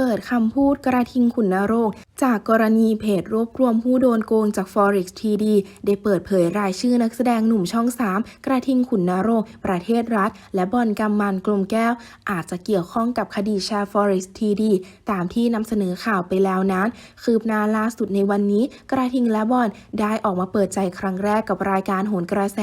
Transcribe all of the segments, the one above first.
เปิดคำพูดกระทิงขุนนรงค์จากกรณีเพจรวบรวมผู้โดนโกงจาก Forex TD ได้เปิดเผยรายชื่อนักแสดงหนุ่มช่อง 3 กระทิงขุนนรงค์ประเทศรัฐ และบอลกำมันกลมแก้ว อาจจะเกี่ยวข้องกับคดีแชร์ Forex TD ตามที่นำเสนอข่าวไปแล้วนั้น คืบหน้าล่าสุดในวันนี้ กระทิงและบอลได้ออกมาเปิดใจครั้งแรกกับรายการโหนกระแส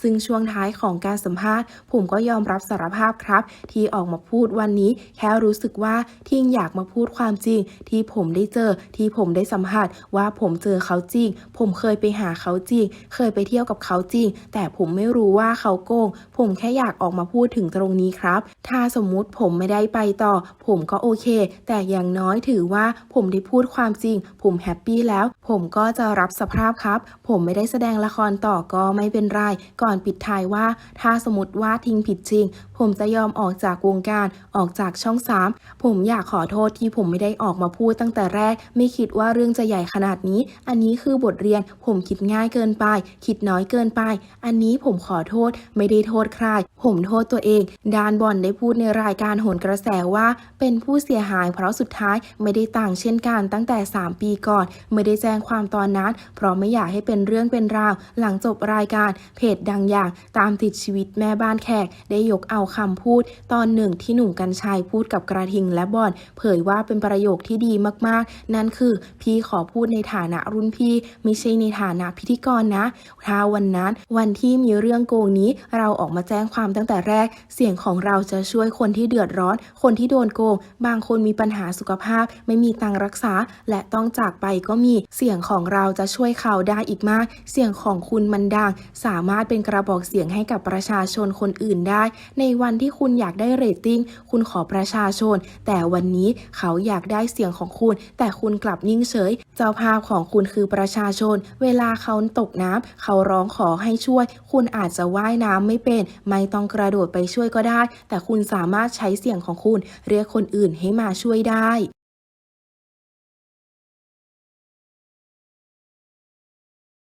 ซึ่งช่วงท้ายของการสัมภาษณ์ผมก็ยอมรับสารภาพครับ ที่ออกมาพูดวันนี้ แค่รู้สึกว่าที่อยากมาพูดความจริง ที่ผมได้เจอที่ผมได้สัมผัสว่าผมเจอเขาจริง ผมเคยไปหาเขาจริง เคยไปเที่ยวกับเขาจริง แต่ผมไม่รู้ว่าเขาโกง ผมแค่อยากออกมาพูดถึงตรงนี้ครับ ถ้าสมมุติผมไม่ได้ไปต่อ ผมก็โอเค แต่อย่างน้อยถือว่าผมได้พูดความจริง ผมแฮปปี้แล้ว ผมก็จะรับสภาพครับ ผมไม่ได้แสดงละครต่อก็ไม่เป็นไร ก่อนปิดท้ายว่า ถ้าสมมติว่าทิ้งผิดจริง ผมจะยอมออกจากวงการ ออกจากช่องสามผมอยากขอโททษที่ผมไม่ได้ออกมาพูดตั้งแต่แรก ไม่คิดว่าเรื่องจะใหญ่ขนาดนี้ อันนี้คือบทเรียน ผมคิดง่ายเกินไป คิดน้อยเกินไป อันนี้ผมขอโทษ ไม่ได้โทษใคร ผมโทษตัวเอง ดานบอลได้พูดในรายการโหนกระแสว่า เป็นผู้เสียหายเพราะสุดท้ายไม่ได้ต่างเช่นกันตั้งแต่ 3 ปีก่อน ไม่ได้แจ้งความตอนนั้น เพราะไม่อยากให้เป็นเรื่องเป็นราว หลังจบรายการ เพจดังอย่าง ตามติดชีวิตแม่บ้านแขก ได้ยกเอาคำพูด ตอนหนึ่งที่หนุ่มกัญชัยพูดกับกระทิงและบอลเยว่าเป็นประโยคที่ดีมากๆ นั่นคือพี่ขอพูดในฐานะรุ่นพี่ ไม่ใช่ในฐานะพิธีกรนะ ถ้าวันนั้นวันที่มีเรื่องโกงนี้เราออกมาแจ้งความตั้งแต่แรก เสียงของเราจะช่วยคนที่เดือดร้อน คนที่โดนโกง บางคนมีปัญหาสุขภาพ ไม่มีตังรักษา และต้องจากไปก็มีเสียงของเราจะช่วยเขาได้อีกมาก เสียงของคุณมันดัง สามารถเป็นกระบอกเสียงให้กับประชาชนคนอื่นได้ ในวันที่คุณอยากได้เรตติ้ง คุณขอประชาชน แต่วันนี้เขาอยากได้เสียงของคุณ แต่คุณกลับนิ่งเฉย เจ้าภาพของคุณคือประชาชน เวลาเขาตกน้ำเขาร้องขอให้ช่วย คุณอาจจะว่ายน้ำไม่เป็น ไม่ต้องกระโดดไปช่วยก็ได้ แต่คุณสามารถใช้เสียงของคุณ เรียกคนอื่นให้มาช่วยได้